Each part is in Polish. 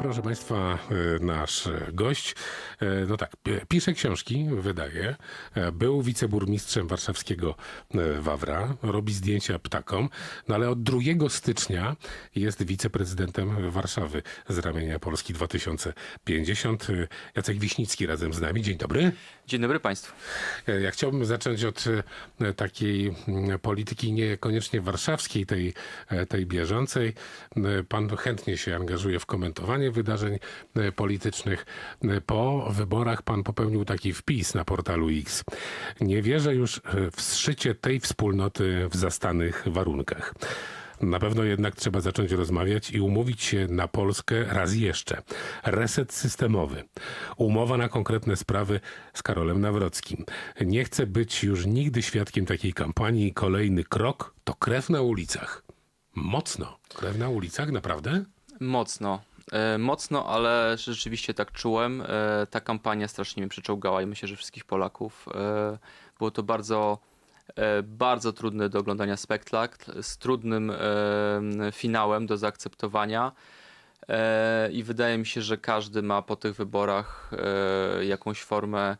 Proszę Państwa, e, nasz gość, e, no tak, p- pisze książki, wydaje, e, był wiceburmistrzem warszawskiego e, Wawra, robi zdjęcia ptakom, no ale od 2 stycznia jest wiceprezydentem Warszawy z ramienia Polski 2050. E, Jacek Wiśnicki razem z nami. Dzień dobry. Dzień dobry Państwu. E, Ja chciałbym zacząć od e, takiej polityki niekoniecznie warszawskiej, tej, e, tej bieżącej. E, Pan chętnie się angażuje w komentowanie wydarzeń e, politycznych. E, Po wyborach pan popełnił taki wpis na portalu X. Nie wierzę już e, w zszycie tej wspólnoty w zastanych warunkach. Na pewno jednak trzeba zacząć rozmawiać i umówić się na Polskę raz jeszcze. Reset systemowy. Umowa na konkretne sprawy z Karolem Nawrockim. Nie chcę być już nigdy świadkiem takiej kampanii. Kolejny krok to krew na ulicach. Mocno. Krew na ulicach, naprawdę? Mocno. E, mocno, ale rzeczywiście tak czułem. E, ta kampania strasznie mnie przeczołgała i myślę, że wszystkich Polaków. E, było to bardzo, bardzo trudny do oglądania spektakl z trudnym finałem do zaakceptowania. I wydaje mi się, że każdy ma po tych wyborach jakąś formę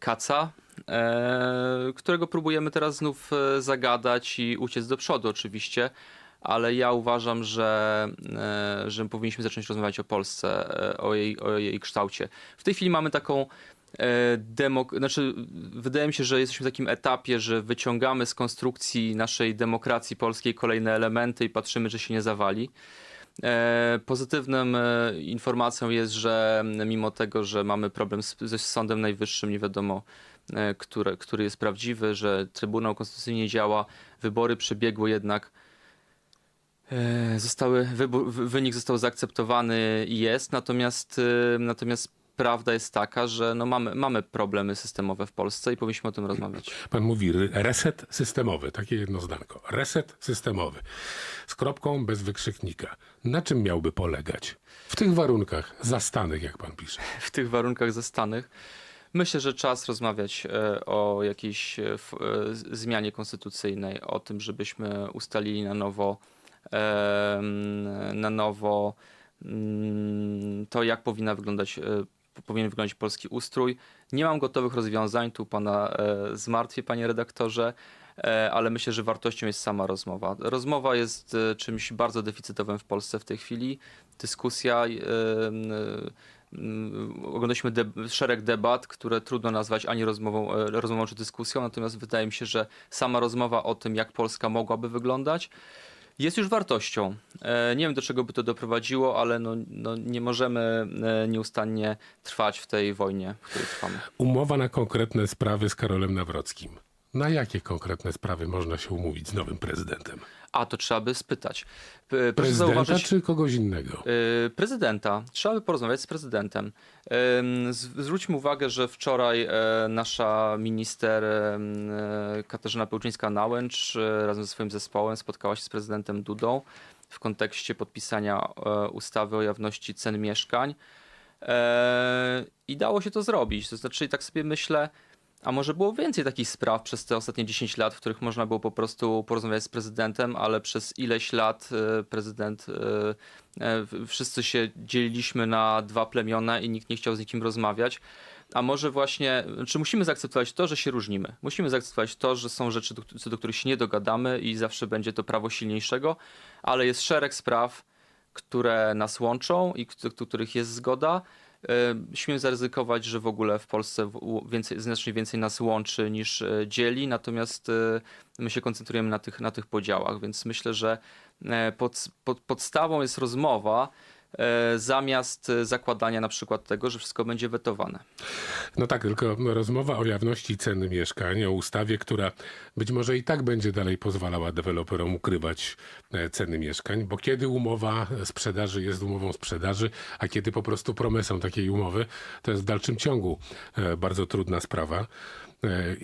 kaca, którego próbujemy teraz znów zagadać i uciec do przodu, oczywiście. Ale ja uważam, że, e, że powinniśmy zacząć rozmawiać o Polsce, e, o jej, o jej kształcie. W tej chwili mamy taką e, demok- znaczy, wydaje mi się, że jesteśmy w takim etapie, że wyciągamy z konstrukcji naszej demokracji polskiej kolejne elementy i patrzymy, czy się nie zawali. Pozytywną informacją jest, że mimo tego, że mamy problem z, ze Sądem Najwyższym, nie wiadomo, e, który, jest prawdziwy, że Trybunał Konstytucyjny działa, wybory przebiegły jednak. E, Zostały, wybór, wy- wynik został zaakceptowany i jest, natomiast, e, natomiast prawda jest taka, że no mamy, mamy problemy systemowe w Polsce i powinniśmy o tym rozmawiać. Pan mówi reset systemowy, takie jedno zdanko. Reset systemowy. Z kropką bez wykrzyknika. Na czym miałby polegać? W tych warunkach zastanych, jak pan pisze. w tych warunkach zastanych. Myślę, że czas rozmawiać e, o jakiejś zmianie konstytucyjnej, o tym, żebyśmy ustalili na nowo, na nowo mm, to, jak powinna wyglądać, e, powinien wyglądać polski ustrój. Nie mam gotowych rozwiązań, tu pana e, zmartwię, panie redaktorze, e, ale myślę, że wartością jest sama rozmowa. Rozmowa jest czymś bardzo deficytowym w Polsce w tej chwili. Dyskusja. oglądaliśmy deb- szereg debat, które trudno nazwać ani rozmową, rozmową czy dyskusją, natomiast wydaje mi się, że sama rozmowa o tym, jak Polska mogłaby wyglądać, jest już wartością. E, Nie wiem, do czego by to doprowadziło, ale no, no nie możemy e, nieustannie trwać w tej wojnie, w której trwamy. Umowa na konkretne sprawy z Karolem Nawrockim. Na jakie konkretne sprawy można się umówić z nowym prezydentem? A, to trzeba by spytać. P- Proszę Prezydenta zauważyć, czy kogoś innego? Y, prezydenta. Trzeba by porozmawiać z prezydentem. Ym, z- Zwróćmy uwagę, że wczoraj e, nasza minister em, e, Katarzyna Pełczyńska-Nałęcz e, razem ze swoim zespołem spotkała się z prezydentem Dudą w kontekście podpisania e, ustawy o jawności cen mieszkań. E, I dało się to zrobić. To znaczy, tak sobie myślę, a może było więcej takich spraw przez te ostatnie 10 lat, w których można było po prostu porozmawiać z prezydentem, ale przez ileś lat e, prezydent, e, e, wszyscy się dzieliliśmy na dwa plemiona i nikt nie chciał z nikim rozmawiać. A może właśnie, czy musimy zaakceptować to, że się różnimy? Musimy zaakceptować to, że są rzeczy, co do których się nie dogadamy i zawsze będzie to prawo silniejszego, ale jest szereg spraw, które nas łączą i do których jest zgoda. E, Śmiem zaryzykować, że w ogóle w Polsce więcej, znacznie więcej nas łączy niż e, dzieli, natomiast e, my się koncentrujemy na tych, na tych podziałach, więc myślę, że pod, pod, podstawą jest rozmowa zamiast e, zakładania na przykład tego, że wszystko będzie wetowane. No tak, tylko rozmowa o jawności ceny mieszkań, o ustawie, która być może i tak będzie dalej pozwalała deweloperom ukrywać e, ceny mieszkań, bo kiedy umowa sprzedaży jest umową sprzedaży, a kiedy po prostu promesą takiej umowy, to jest w dalszym ciągu e, bardzo trudna sprawa. E,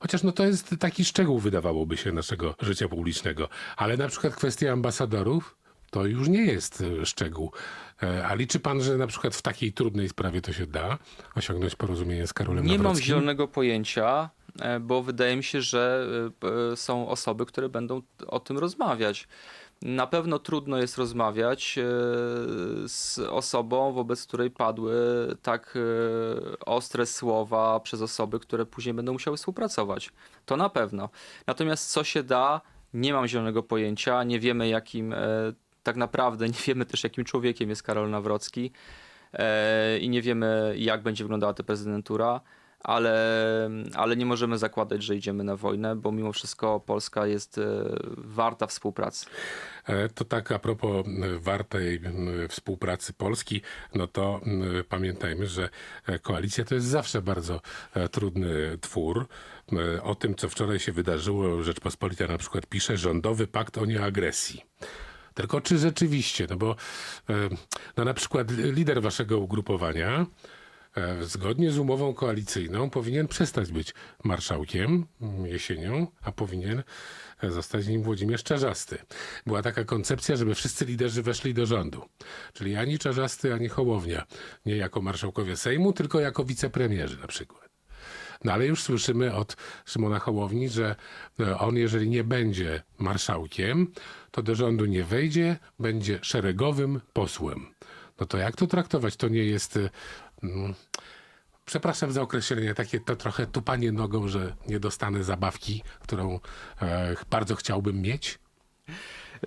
Chociaż no to jest taki szczegół, wydawałoby się, naszego życia publicznego. Ale na przykład kwestia ambasadorów, to już nie jest e, szczegół. E, A liczy pan, że na przykład w takiej trudnej sprawie to się da osiągnąć porozumienie z Karolem Nie mam Nawrockim? zielonego pojęcia, e, bo wydaje mi się, że są osoby, które będą o tym rozmawiać. Na pewno trudno jest rozmawiać z osobą, wobec której padły tak ostre słowa przez osoby, które później będą musiały współpracować. To na pewno. Natomiast co się da, nie mam zielonego pojęcia, nie wiemy jakim, tak naprawdę nie wiemy też jakim człowiekiem jest Karol Nawrocki e, i nie wiemy jak będzie wyglądała ta prezydentura. Ale, ale nie możemy zakładać, że idziemy na wojnę, bo mimo wszystko Polska jest e, warta współpracy. E, To tak a propos wartej współpracy Polski, no to pamiętajmy, że koalicja to jest zawsze bardzo trudny twór. O tym, co wczoraj się wydarzyło, Rzeczpospolita na przykład pisze rządowy pakt o nieagresji. Tylko czy rzeczywiście, no bo e, no na przykład lider waszego ugrupowania e, zgodnie z umową koalicyjną powinien przestać być marszałkiem jesienią, a powinien e, zostać nim Włodzimierz Czarzasty. Była taka koncepcja, żeby wszyscy liderzy weszli do rządu. Czyli ani Czarzasty, ani Hołownia. Nie jako marszałkowie Sejmu, tylko jako wicepremierzy na przykład. No ale już słyszymy od Szymona Hołowni, że e, on, jeżeli nie będzie marszałkiem, to do rządu nie wejdzie, będzie szeregowym posłem. No to jak to traktować? To nie jest. e, mm, Przepraszam za określenie, takie to trochę tupanie nogą, że nie dostanę zabawki, którą e, bardzo chciałbym mieć.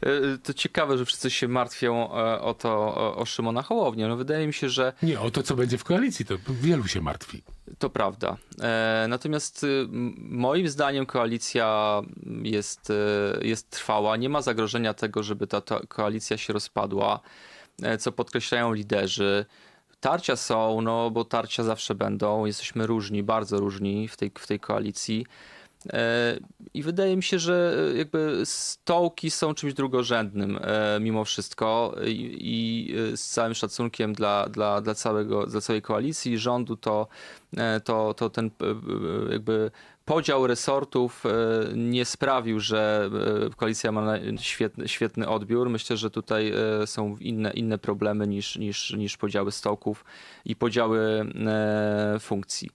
E, To ciekawe, że wszyscy się martwią e, o to, o, o Szymona Hołownię. No wydaje mi się, że Nie, o to, co będzie w koalicji, to wielu się martwi. to prawda. E, Natomiast y, moim zdaniem koalicja jest, e, jest trwała. Nie ma zagrożenia tego, żeby ta, ta koalicja się rozpadła, e, co podkreślają liderzy. Tarcia są, no bo tarcia zawsze będą. Jesteśmy różni, bardzo różni w tej, w tej koalicji. E, I wydaje mi się, że e, jakby stołki są czymś drugorzędnym e, mimo wszystko i, i z całym szacunkiem dla, dla, dla, całego, dla całej koalicji i rządu to, to, to ten jakby podział resortów nie sprawił, że koalicja ma świetny, świetny odbiór. Myślę, że tutaj są inne, inne problemy niż, niż, niż podziały stołków i podziały funkcji.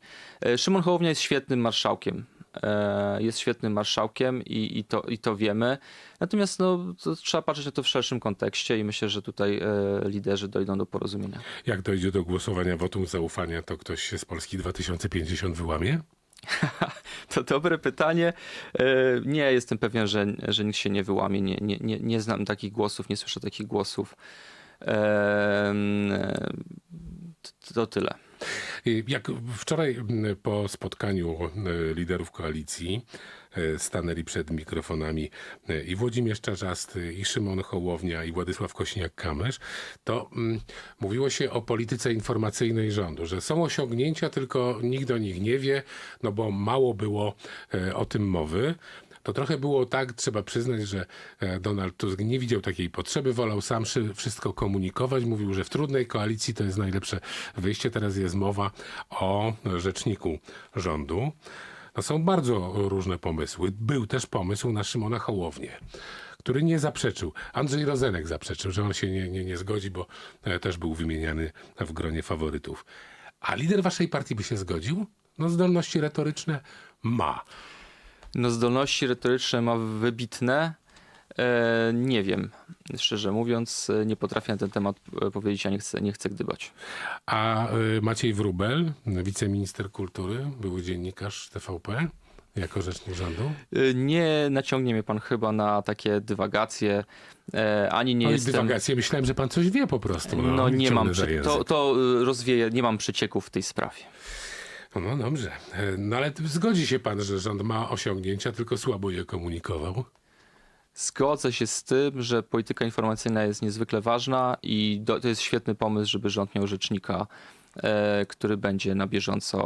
Szymon Hołownia jest świetnym marszałkiem. E, Jest świetnym marszałkiem i, i, to, i to wiemy. Natomiast no, trzeba patrzeć na to w szerszym kontekście i myślę, że tutaj e, liderzy dojdą do porozumienia. Jak dojdzie do głosowania wotum zaufania, to ktoś się z Polski 2050 wyłamie? To dobre pytanie. E, Nie jestem pewien, że, że nikt się nie wyłamie. Nie, nie, nie, nie znam takich głosów, nie słyszę takich głosów. To, to tyle. I Jak wczoraj po spotkaniu e, liderów koalicji e, stanęli przed mikrofonami i Włodzimierz Czarzasty, i Szymon Hołownia, i Władysław Kośniak-Kamysz, to mówiło się o polityce informacyjnej rządu, że są osiągnięcia, tylko nikt o nich nie wie, no bo mało było o tym mowy. To trochę było tak, trzeba przyznać, że e, Donald Tusk nie widział takiej potrzeby, wolał sam szy- wszystko komunikować. Mówił, że w trudnej koalicji to jest najlepsze wyjście. Teraz jest mowa o rzeczniku rządu. No są bardzo różne pomysły. Był też pomysł na Szymona Hołownię który nie zaprzeczył. Andrzej Rozenek zaprzeczył, że on się nie, nie, nie zgodzi, bo e, też był wymieniany w gronie faworytów. A lider waszej partii by się zgodził? No zdolności retoryczne ma. No, zdolności retoryczne ma wybitne. E, Nie wiem, szczerze mówiąc, e, nie potrafię na ten temat e, powiedzieć, a nie chcę, nie chcę gdybać. A y, Maciej Wrubel, wiceminister kultury, były dziennikarz TVP, jako rzecznik rządu. E, Nie naciągnie mnie pan chyba na takie dywagacje, e, ani nie No jestem... dywagacje, myślałem, że pan coś wie po prostu. No, No nie mam, to, to rozwieję, nie mam przecieków w tej sprawie. No dobrze. E, No ale zgodzi się pan, że rząd ma osiągnięcia, tylko słabo je komunikował. Zgodzę się z tym, że polityka informacyjna jest niezwykle ważna i to jest świetny pomysł, żeby rząd miał rzecznika, który będzie na bieżąco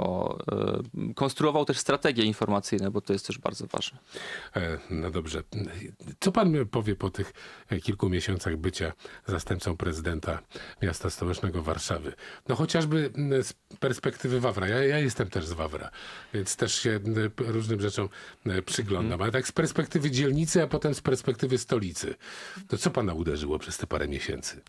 e, konstruował też strategie informacyjne, bo to jest też bardzo ważne. E, No dobrze. Co pan powie po tych e, kilku miesiącach bycia zastępcą prezydenta miasta stołecznego Warszawy? No chociażby z perspektywy Wawra. Ja, ja jestem też z Wawra, więc też się różnym rzeczom przyglądam. Ale tak z perspektywy dzielnicy, a potem z perspektywy stolicy. To co pana uderzyło przez te parę miesięcy?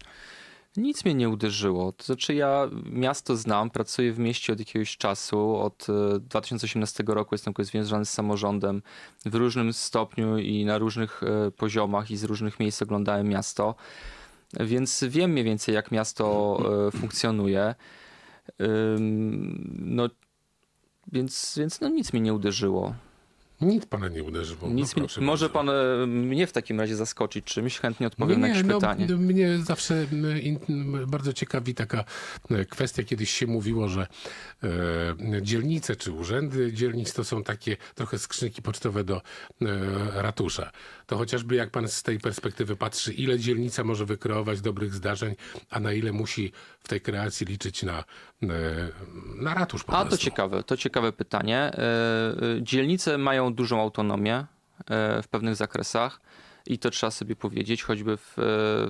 Nic mnie nie uderzyło. To znaczy ja miasto znam, pracuję w mieście od jakiegoś czasu. Od e, 2018 roku jestem związany z samorządem w różnym stopniu i na różnych e, poziomach i z różnych miejsc oglądałem miasto. Więc wiem mniej więcej jak miasto e, funkcjonuje. No więc, więc no nic mnie nie uderzyło. Nic pana nie uderzyło. Nic no, może pan e, mnie w takim razie zaskoczyć czymś, chętnie odpowiem na jakieś no, pytanie. no, Mnie zawsze in, bardzo ciekawi taka e, kwestia. Kiedyś się mówiło, że e, dzielnice czy urzędy dzielnic to są takie trochę skrzynki pocztowe do e, ratusza. To chociażby jak pan z tej perspektywy patrzy, ile dzielnica może wykreować dobrych zdarzeń, a na ile musi w tej kreacji liczyć na, e, na ratusz po A to prostu. ciekawe, to ciekawe pytanie. E, Dzielnice mają dużą autonomię e, w pewnych zakresach i to trzeba sobie powiedzieć, choćby w, e,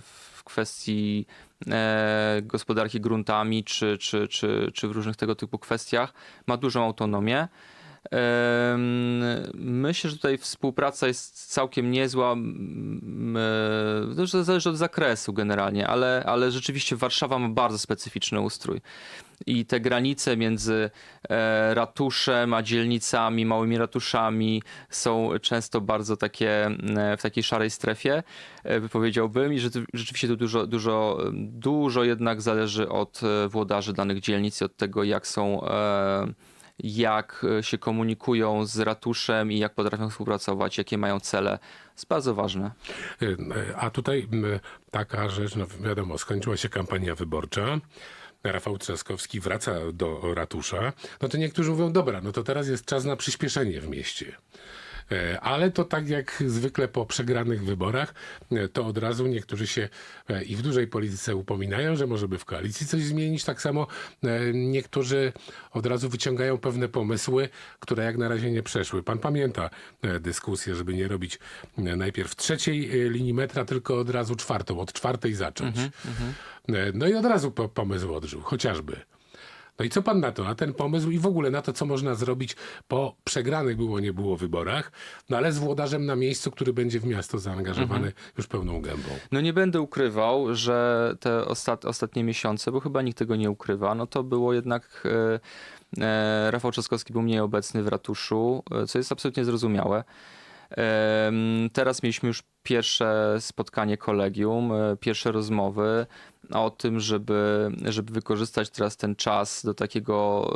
w kwestii e, gospodarki gruntami czy, czy, czy, czy w różnych tego typu kwestiach. Ma dużą autonomię. Myślę, że tutaj współpraca jest całkiem niezła. E, To zależy od zakresu generalnie, ale, ale rzeczywiście Warszawa ma bardzo specyficzny ustrój. I te granice między e, ratuszem a dzielnicami, małymi ratuszami są często bardzo takie e, w takiej szarej strefie, e, powiedziałbym, i rzeczywiście tu dużo, dużo, dużo jednak zależy od włodarzy danych dzielnic i od tego, jak są. Jak e, się komunikują z ratuszem i jak potrafią współpracować, jakie mają cele. jest bardzo ważne. Y, A tutaj taka rzecz, no wiadomo, skończyła się kampania wyborcza. Rafał Trzaskowski wraca do ratusza. No to niektórzy mówią, dobra, no to teraz jest czas na przyspieszenie w mieście. E, Ale to tak jak zwykle po przegranych wyborach, e, to od razu niektórzy się e, i w dużej polityce upominają, że może by w koalicji coś zmienić. Tak samo niektórzy od razu wyciągają pewne pomysły, które jak na razie nie przeszły. Pan pamięta dyskusję, żeby nie robić najpierw trzeciej linii metra, tylko od razu czwartą, od czwartej zacząć. E, No i od razu po, pomysł odżył, chociażby. No i co pan na to, na ten pomysł i w ogóle na to, co można zrobić po przegranych było, nie było wyborach, no ale z włodarzem na miejscu, który będzie w miasto zaangażowany już pełną gębą. No nie będę ukrywał, że te ostat, ostatnie miesiące, bo chyba nikt tego nie ukrywa, no to było jednak e, e, Rafał Trzaskowski był mniej obecny w ratuszu, e, co jest absolutnie zrozumiałe. Teraz mieliśmy już pierwsze spotkanie kolegium, e, pierwsze rozmowy o tym, żeby, żeby wykorzystać teraz ten czas do takiego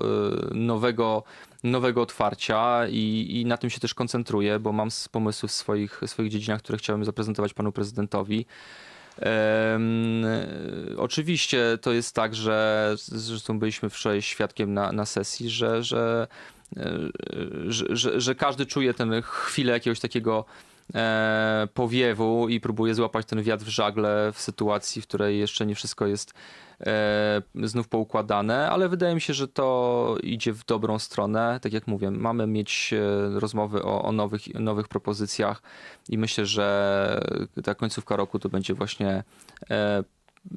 e, nowego, nowego otwarcia i, i na tym się też koncentruję, bo mam pomysły w swoich, swoich dziedzinach, które chciałem zaprezentować panu prezydentowi. E, oczywiście to jest tak, że zresztą byliśmy wczoraj świadkiem na, na sesji, że, że, że, że, każdy czuje tę chwilę jakiegoś takiego e, powiewu i próbuje złapać ten wiatr w żagle w sytuacji, w której jeszcze nie wszystko jest e, znów poukładane, ale wydaje mi się, że to idzie w dobrą stronę. Tak jak mówię, mamy mieć e, rozmowy o, o nowych, nowych propozycjach i myślę, że ta końcówka roku to będzie właśnie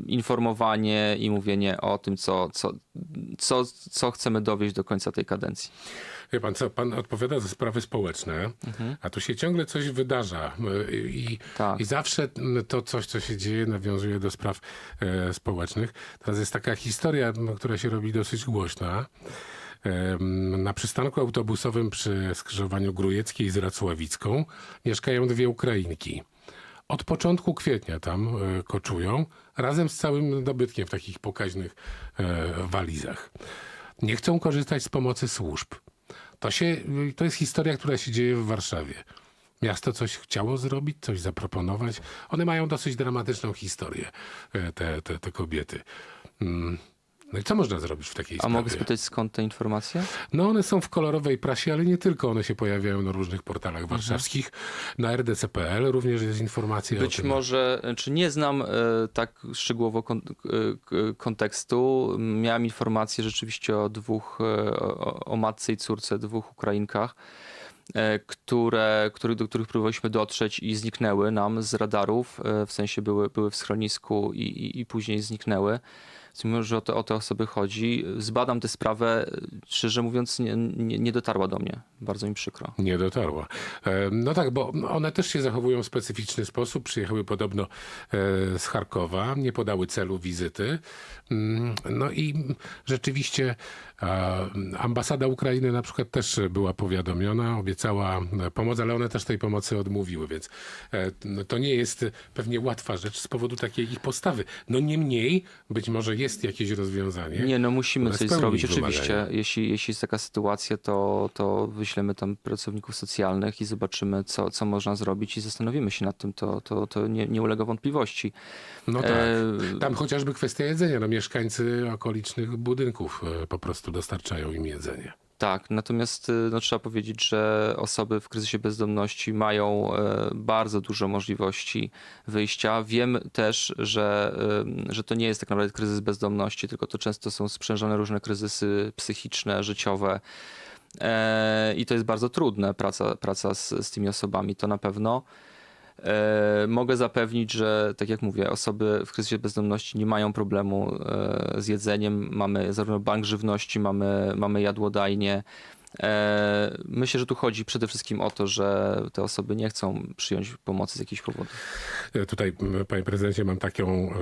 informowanie i mówienie o tym, co, co, co, co chcemy dowieść do końca tej kadencji. Wie pan co, pan odpowiada za sprawy społeczne, a tu się ciągle coś wydarza i, Tak. i zawsze to coś, co się dzieje, nawiązuje do spraw e, społecznych. Teraz jest taka historia, która się robi dosyć głośna. Em, Na przystanku autobusowym przy skrzyżowaniu Grujeckiej z Racławicką mieszkają dwie Ukrainki. Od początku kwietnia tam e, koczują, razem z całym dobytkiem w takich pokaźnych e, walizach. Nie chcą korzystać z pomocy służb. To, się, to jest historia, która się dzieje w Warszawie. Miasto coś chciało zrobić, coś zaproponować. One mają dosyć dramatyczną historię, e, te, te, te kobiety. No i co można zrobić w takiej A sprawie? mogę spytać skąd te informacje? No one są w kolorowej prasie, ale nie tylko. One się pojawiają na różnych portalach Mhm. warszawskich. Na rdc.pl również jest informacja o Być tym. może, czy nie znam e, tak szczegółowo kon, e, kontekstu. Miałem informację rzeczywiście o dwóch, e, o, o matce i córce, dwóch Ukrainkach, e, które, który, do których próbowaliśmy dotrzeć i zniknęły nam z radarów, e, w sensie były, były w schronisku i, i, i później zniknęły. Mimo że o te, o te osoby chodzi, zbadam tę sprawę, szczerze mówiąc nie, nie, nie dotarła do mnie. Bardzo mi przykro. Nie dotarła. E, No tak, bo one też się zachowują w specyficzny sposób. Przyjechały podobno e, z Charkowa, nie podały celu wizyty. Mm, No i rzeczywiście ambasada Ukrainy na przykład też była powiadomiona, obiecała e, pomoc, ale one też tej pomocy odmówiły, więc e, to nie jest pewnie łatwa rzecz z powodu takiej ich postawy. No niemniej, być może jest jakieś rozwiązanie. Nie, no musimy coś zrobić. Oczywiście, jeśli, jeśli jest taka sytuacja, to, to wyślemy tam pracowników socjalnych i zobaczymy, co, co można zrobić i zastanowimy się nad tym. To, to, to nie, nie ulega wątpliwości. No tak. E, Tam chociażby kwestia jedzenia. No mieszkańcy okolicznych budynków e, po prostu dostarczają im jedzenie. Tak, natomiast y, no, trzeba powiedzieć, że osoby w kryzysie bezdomności mają e, bardzo dużo możliwości wyjścia. Wiem też, że, y, że to nie jest tak naprawdę kryzys bezdomności, tylko to często są sprzężone różne kryzysy psychiczne, życiowe. E, I to jest bardzo trudne, praca, praca z, z tymi osobami, to na pewno. E, Mogę zapewnić, że tak jak mówię, osoby w kryzysie bezdomności nie mają problemu e, z jedzeniem. Mamy zarówno bank żywności, mamy, mamy jadłodajnie. E, Myślę, że tu chodzi przede wszystkim o to, że te osoby nie chcą przyjąć pomocy z jakichś powodów. Tutaj, panie prezydencie, mam taką,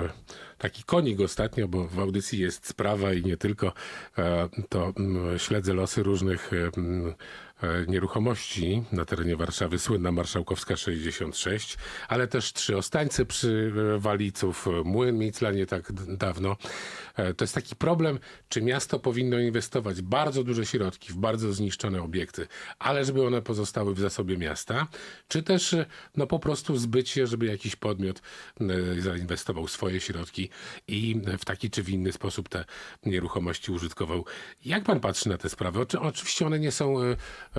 taki konik ostatnio, bo w audycji jest sprawa i nie tylko, to śledzę losy różnych nieruchomości na terenie Warszawy, słynna Marszałkowska 66, ale też trzy Ostańce przy e, Waliców, e, Młyn Micla nie tak dawno. E, To jest taki problem, czy miasto powinno inwestować bardzo duże środki w bardzo zniszczone obiekty, ale żeby one pozostały w zasobie miasta, czy też e, no po prostu zbyć je, żeby jakiś podmiot e, zainwestował swoje środki i w taki czy w inny sposób te nieruchomości użytkował. Jak pan patrzy na te sprawy? Oczy- Oczywiście one nie są e, e,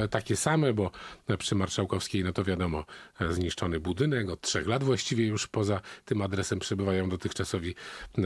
takie same, bo przy Marszałkowskiej, no to wiadomo, e, zniszczony budynek, od trzech lat właściwie już poza tym adresem przebywają dotychczasowi e,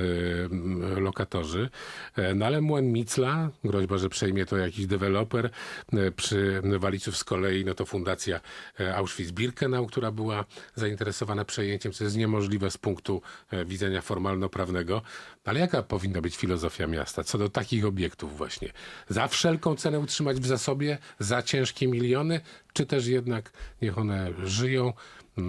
lokatorzy. E, No ale Młyn Micla, groźba, że przejmie to jakiś deweloper. E, Przy Waliców z kolei, no to fundacja e, Auschwitz-Birkenau, która była zainteresowana przejęciem, co jest niemożliwe z punktu e, widzenia formalno-prawnego. Ale jaka powinna być filozofia miasta co do takich obiektów właśnie? Za wszelką cenę utrzymać w zasobie, za ciężkie miliony, czy też jednak niech one żyją, e,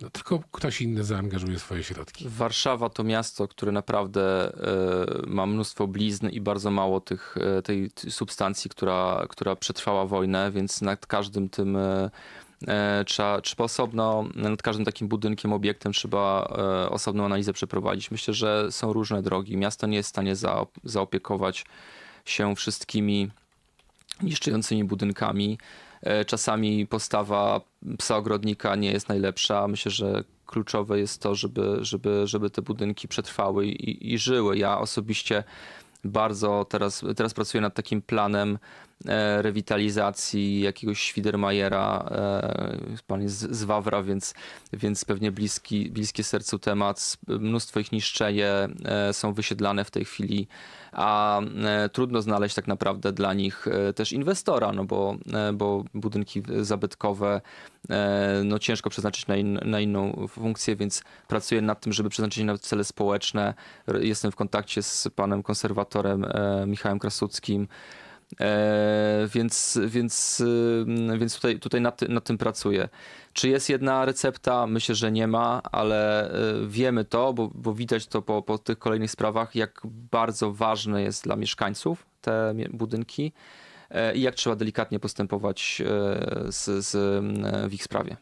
no, tylko ktoś inny zaangażuje swoje środki. Warszawa to miasto, które naprawdę e, ma mnóstwo blizn i bardzo mało tych, e, tej substancji, która, która przetrwała wojnę, więc nad każdym tym e, trzeba, trzeba osobno, nad każdym takim budynkiem, obiektem trzeba e, osobną analizę przeprowadzić. Myślę, że są różne drogi. Miasto nie jest w stanie zaop- zaopiekować się wszystkimi niszczącymi budynkami. E, Czasami postawa psa ogrodnika nie jest najlepsza. Myślę, że kluczowe jest to, żeby, żeby, żeby te budynki przetrwały i, i żyły. Ja osobiście bardzo teraz, teraz pracuję nad takim planem e, rewitalizacji jakiegoś Świdermajera. E, pan jest z Wawra, więc, więc pewnie bliski, bliski sercu temat. Mnóstwo ich niszczeje, e, są wysiedlane w tej chwili, a e, trudno znaleźć tak naprawdę dla nich e, też inwestora, no bo, e, bo budynki zabytkowe e, no ciężko przeznaczyć na, in, na inną funkcję, więc pracuję nad tym, żeby przeznaczyć na cele społeczne. Jestem w kontakcie z panem konserwatorem e, Michałem Krasuckim. E, więc więc, y, więc tutaj, tutaj nad, nad tym pracuję. Czy jest jedna recepta? Myślę, że nie ma, ale y, wiemy to, bo, bo widać to po, po tych kolejnych sprawach, jak bardzo ważne jest dla mieszkańców te budynki e, i jak trzeba delikatnie postępować e, z, z, m, w ich sprawie.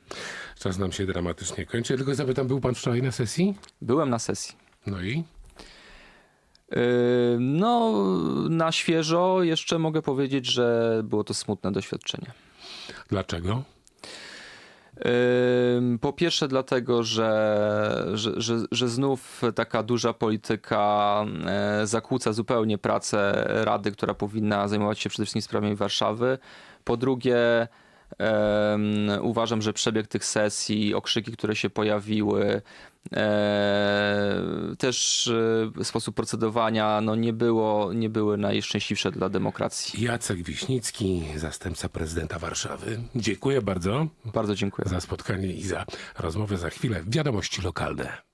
Czas nam się dramatycznie kończy. Tylko zapytam, był pan wczoraj na sesji? Byłem na sesji. No i? Yy, No, na świeżo jeszcze mogę powiedzieć, że było to smutne doświadczenie. Dlaczego? Ym, Po pierwsze dlatego, że, że, że, że znów taka duża polityka e, zakłóca zupełnie pracę Rady, która powinna zajmować się przede wszystkim sprawami Warszawy. Po drugie uważam, że przebieg tych sesji, okrzyki, które się pojawiły, e, też e, sposób procedowania no nie, było, nie były najszczęśliwsze dla demokracji. Jacek Wiśnicki, zastępca prezydenta Warszawy. Dziękuję bardzo Bardzo dziękuję. za spotkanie i za rozmowę za chwilę. Wiadomości lokalne.